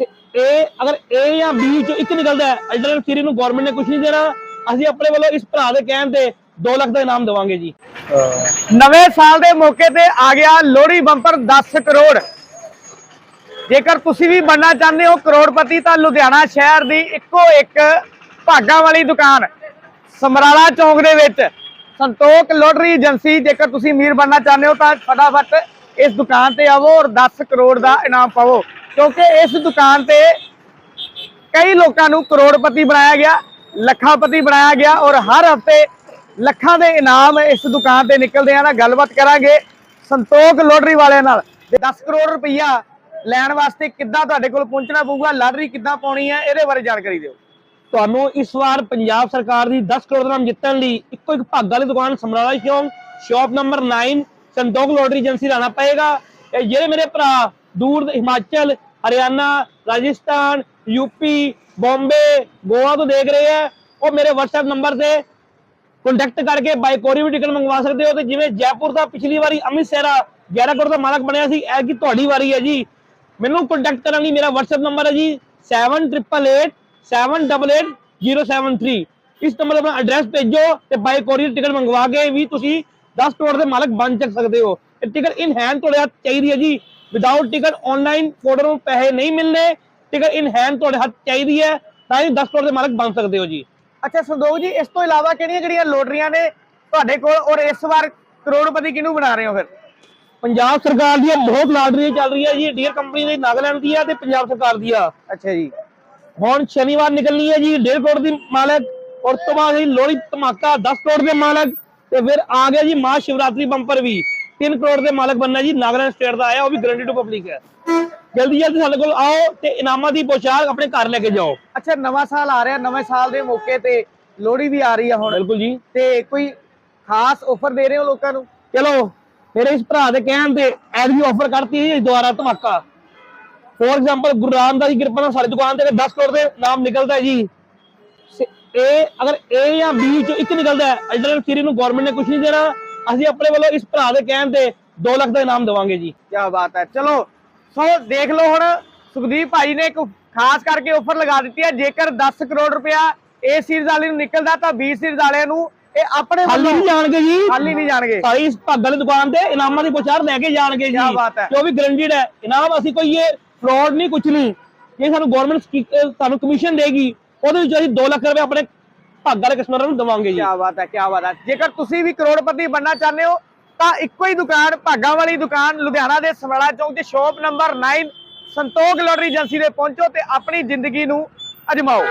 ਇਹ ਅਗਰ A ਜਾਂ B ਚੋਂ ਇੱਕ ਨਿਕਲਦਾ ਹੈ ਅਲਟਰਨੇਟ ਸੀਰੀ ਨੂੰ ਗਵਰਨਮੈਂਟ ਨੇ ਕੁਝ ਨਹੀਂ ਦੇਣਾ, ਅਸੀਂ ਆਪਣੇ ਵੱਲੋਂ ਇਸ ਭਰਾ ਦੇ ਕਹਿਣ ਤੇ 2 ਲੱਖ ਦਾ ਇਨਾਮ ਦੇਵਾਂਗੇ ਜੀ। ਨਵੇਂ ਸਾਲ ਦੇ ਮੌਕੇ ਤੇ ਆ ਗਿਆ ਲੋਹੜੀ ਬੰਪਰ 10 ਕਰੋੜ। ਜੇਕਰ ਤੁਸੀਂ ਵੀ ਬਣਨਾ ਚਾਹੁੰਦੇ ਹੋ ਕਰੋੜਪਤੀ ਤਾਂ ਲੁਧਿਆਣਾ ਸ਼ਹਿਰ ਦੀ ਇੱਕੋ ਇੱਕ ਭਾਗਾਂ ਵਾਲੀ ਦੁਕਾਨ, ਸਮਰਾਲਾ ਚੌਂਕ ਦੇ ਵਿੱਚ ਸੰਤੋਖ ਲੋਟਰੀ ਏਜੰਸੀ, ਜੇਕਰ ਤੁਸੀਂ ਅਮੀਰ ਬਣਨਾ ਚਾਹੁੰਦੇ ਹੋ ਤਾਂ ਫਟਾਫਟ ਇਸ ਦੁਕਾਨ ਤੇ ਆਵੋ ਔਰ 10 ਕਰੋੜ ਦਾ ਇਨਾਮ ਪਾਵੋ। ਕਿਉਂਕਿ ਇਸ ਦੁਕਾਨ ਤੇ ਕਈ ਲੋਕਾਂ ਨੂੰ ਕਰੋੜਪਤੀ ਬਣਾਇਆ ਗਿਆ, ਲੱਖਾਂਪਤੀ ਬਣਾਇਆ ਗਿਆ ਔਰ ਹਰ ਹਫ਼ਤੇ ਲੱਖਾਂ ਦੇ ਇਨਾਮ ਇਸ ਦੁਕਾਨ ਤੇ ਨਿਕਲਦੇ ਆ। ਨਾ ਗੱਲਬਾਤ ਕਰਾਂਗੇ ਸੰਤੋਖ ਲੋਟਰੀ ਵਾਲਿਆਂ ਨਾਲ। ਤੇ 10 ਕਰੋੜ ਰੁਪਈਆ ਲੈਣ ਵਾਸਤੇ ਕਿੱਦਾਂ ਤੁਹਾਡੇ ਕੋਲ ਪਹੁੰਚਣਾ ਪਊਗਾ, ਲਾਟਰੀ ਕਿੱਦਾਂ ਪਾਉਣੀ ਹੈ ਇਹਦੇ ਬਾਰੇ ਜਾਣਕਾਰੀ ਦਿਓ। ਤੁਹਾਨੂੰ ਇਸ ਵਾਰ ਪੰਜਾਬ ਸਰਕਾਰ ਦੀ 10 ਕਰੋੜ ਦਾ ਨਾਮ ਜਿੱਤਣ ਲਈ ਇੱਕੋ ਇੱਕ ਭਾਗ ਵਾਲੀ ਦੁਕਾਨ ਸਮਰਾਲਾ ਚੌਂਕ, shop number 9 Santokh lottery agency ਲਾਣਾ ਪਏਗਾ। ਇਹ ਜਿਹੜੇ ਮੇਰੇ ਭਰਾ ਦੂਰ ਹਿਮਾਚਲ ਹਰਿਆਣਾ, ਰਾਜਸਥਾਨ ਯੂਪੀ ਬੰਬੇ, ਗੋਆ ਤੋਂ ਦੇਖ ਰਹੇ ਆ। ਉਹ ਮੇਰੇ WhatsApp ਨੰਬਰ ਤੇ ਕੰਟੈਕਟ ਕਰਕੇ ਬਾਈ ਕੋਰੀ ਵੀ ਟਿਕਟ ਮੰਗਵਾ ਸਕਦੇ ਹੋ ਤੇ ਜਿਵੇਂ ਜੈਪੁਰ ਦਾ ਪਿਛਲੀ ਵਾਰੀ ਅਮਿਤ ਸੇਰਾ 11 ਕਰੋੜ ਦਾ ਮਾਲਕ ਬਣਿਆ ਸੀ, ਇਹ ਕੀ ਤੁਹਾਡੀ ਵਾਰੀ ਹੈ ਜੀ? ਮੈਨੂੰ ਕੰਟੈਕਟ ਕਰਨ ਲਈ ਮੇਰਾ WhatsApp ਨੰਬਰ ਹੈ ਜੀ 7888 788073 ਇਸ ਨੰਬਰ ਤੇ ਆਪਣਾ ਐਡਰੈਸ ਭੇਜੋ ਤੇ ਬਾਈ ਕੋਰੀਅਰ ਟਿਕਟ ਮੰਗਵਾ ਕੇ ਵੀ ਤੁਸੀਂ 10 ਕਰੋੜ ਦੇ ਮਾਲਕ ਬਣ ਚੱਕ ਸਕਦੇ ਹੋ। ਇਹ ਟਿਕਟ ਇਨ ਹੈਂਡ ਤੁਹਾਡੇ ਹੱਥ ਚਾਹੀਦੀ ਹੈ ਜੀ। ਵਿਦਆਊਟ ਟਿਕਟ ਆਨਲਾਈਨ ਫੋਟੋ ਨੂੰ ਪੈਸੇ ਨਹੀਂ ਮਿਲਨੇ। ਟਿਕਟ ਇਨ ਹੈਂਡ ਤੁਹਾਡੇ ਹੱਥ ਚਾਹੀਦੀ ਹੈ ਤਾਂ ਹੀ 10 ਕਰੋੜ ਦੇ ਮਾਲਕ ਬਣ ਸਕਦੇ ਹੋ ਜੀ। ਅੱਛਾ ਸੰਦੋਖ ਜੀ ਇਸ ਤੋਂ ਇਲਾਵਾ ਕਿਹੜੀਆਂ ਕਿਹੜੀਆਂ ਲੋਟਰੀਆਂ ਨੇ ਤੁਹਾਡੇ ਕੋਲ ਔਰ ਇਸ ਵਾਰ ਕਰੋੜਪਤੀ ਕਿਹਨੂੰ ਬਣਾ ਰਹੇ ਹੋ ਫਿਰ? ਪੰਜਾਬ ਸਰਕਾਰ ਦੀਆਂ ਬਹੁਤ ਲਾਟਰੀਆਂ ਚੱਲ ਰਹੀਆਂ ਜੀ ਡੀਅਰ ਕੰਪਨੀ ਦੀ ਨਾਗਾਲੈਂਡ ਦੀ ਆ ਤੇ ਪੰਜਾਬ ਸਰਕਾਰ ਦੀ ਆ ਅੱਛਾ ਜੀ। ਹੁਣ ਸ਼ਨੀਵਾਰ ਨਿਕਲਣੀ ਹੈ ਜੀ 1.5 ਕਰੋੜ ਦੀ ਮਾਲਕ ਔਰ ਤੋਂ ਬਾਅਦ ਜੀ ਲੋਹੜੀ ਧਮਾਕਾ 10 ਕਰੋੜ ਦੇ ਮਾਲਕ ਤੇ ਫਿਰ ਆ ਗਿਆ ਜੀ ਮਹਾ ਸ਼ਿਵਰਾਤਰੀ ਬੰਪਰ ਵੀ। 3 ਕਰੋੜ ਦੇ ਮਾਲਕ ਬਣਨਾ ਜੀ ਨਾਗਾਲੈਂਡ ਸਟੇਟ ਦਾ ਆਇਆ ਉਹ ਵੀ ਗਰੰਟੀ ਟੂ ਪਬਲਿਕ ਹੈ। ਜਲਦੀ ਜਲਦੀ ਸਾਡੇ ਕੋਲ ਆਓ ਤੇ ਇਨਾਮਾਂ ਦੀ ਪੋਸ਼ਾਕ ਆਪਣੇ ਘਰ ਲੈ ਕੇ ਜਾਓ। ਅੱਛਾ ਨਵਾਂ ਸਾਲ ਆ ਰਿਹਾ ਨਵੇਂ ਸਾਲ ਦੇ ਮੌਕੇ ਤੇ ਲੋਹੜੀ ਵੀ ਆ ਰਹੀ ਆ ਹੁਣ। ਬਿਲਕੁਲ ਜੀ। ਤੇ ਕੋਈ ਖਾਸ ਆਫਰ ਦੇ ਰਹੇ ਹੋ ਲੋਕਾਂ ਨੂੰ? ਚਲੋ ਮੇਰੇ ਇਸ ਭਰਾ ਦੇ ਕਹਿਣ ਤੇ ਐਡਵੀ ਆਫਰ ਕਰਤੀ ਹੈ ਦੁਆਰਾ ਧਮਾਕਾ। ਫੋਰ ਐਗਜ਼ਾਮਪਲ ਗੁਰੂ ਰਾਮਦਾਸ ਦੀ ਕਿਰਪਾ ਨਾਲ ਸਾਡੀ ਦੁਕਾਨ ਤੇ 10 ਕਰੋੜ ਦੇ ਨਾਮ ਨਿਕਲਦਾ ਜੀ ਇਹ ਅਗਰ A ਜਾਂ B ਚੋਂ ਇੱਕ ਨਿਕਲਦਾ ਹੈ ਅਲਟਰਨੇਟ ਸੀਰੀ ਨੂੰ ਗਵਰਨਮੈਂਟ ਨੇ ਕੁਝ ਨਹੀਂ ਦੇਣਾ। ਅਸੀਂ ਆਪਣੇ ਵੱਲੋਂ ਇਸ ਭਰਾ ਦੇ ਕਹਿਣ ਤੇ 2 ਲੱਖ ਦਾ ਇਨਾਮ ਦੇਵਾਂਗੇ ਜੀ। ਕੀ ਬਾਤ ਹੈ। ਚਲੋ ਸੋ ਦੇਖ ਲਓ ਹੁਣ ਸੁਖਦੀਪ ਭਾਈ ਨੇ ਇੱਕ ਖਾਸ ਕਰਕੇ ਆਫਰ ਲਗਾ ਦਿੱਤੀ ਹੈ। ਜੇਕਰ 10 ਕਰੋੜ ਰੁਪਇਆ ਏ ਸੀਰੀਜ਼ ਵਾਲੇ ਨੂੰ ਨਿਕਲਦਾ ਤਾਂ B ਸੀਰੀਜ਼ ਵਾਲਿਆਂ ਨੂੰ ਇਹ ਆਪਣੇ ਵੱਲੋਂ ਨਹੀਂ ਜਾਣਗੇ ਜੀ। ਖਾਲੀ ਨਹੀਂ ਜਾਣਗੇ। ਸਾਰੀ ਇਸ ਭਾਗਾਂ ਵਾਲੀ ਦੁਕਾਨ ਤੇ ਇਨਾਮਾਂ ਦੀ ਪੁਚਾਰ ਲੈ ਕੇ ਜਾਣਗੇ ਜੀ। ਕਿਆ ਬਾਤ ਹੈ। ਜੋ ਵੀ ਗਰੰਟਿਡ ਹੈ ਇਨਾਮ ਅਸੀਂ ਕੋਈ ਇਹ ਫਰਾਡ ਨਹੀਂ ਕੁਝ ਨਹੀਂ। ਇਹ ਸਾਨੂੰ ਗਵਰਨਮੈਂਟ ਸਾਨੂੰ ਕਮਿਸ਼ਨ ਦੇਗੀ ਉਹਦੇ ਵਿੱਚ ਅਸੀਂ 2 ਲੱਖ ਰੁਪਏ ਆਪਣੇ ਭਾਗਾਂ ਵਾਲੇ ਕਸਟਮਰਾਂ ਨੂੰ ਦੇਵਾਂਗੇ ਜੀ। ਕੀ ਬਾਤ ਹੈ ਕੀ ਬਾਤ ਹੈ। ਜੇਕਰ ਤੁਸੀਂ ਵੀ ਕਰੋੜਪਤੀ ਬਣਨਾ ਚਾਹੁੰਦੇ ਹੋ, ਤਾਂ ਇੱਕੋ ਹੀ ਦੁਕਾਨ, ਭਾਗਾਂ ਵਾਲੀ ਦੁਕਾਨ ਲੁਧਿਆਣਾ ਦੇ ਸਮਰਾਲਾ ਚੌਂਕ 'ਚ shop number 9 Santokh lottery agency ਦੇ ਪਹੁੰਚੋ ਤੇ ਆਪਣੀ ਜ਼ਿੰਦਗੀ ਨੂੰ ਅਜਮਾਓ।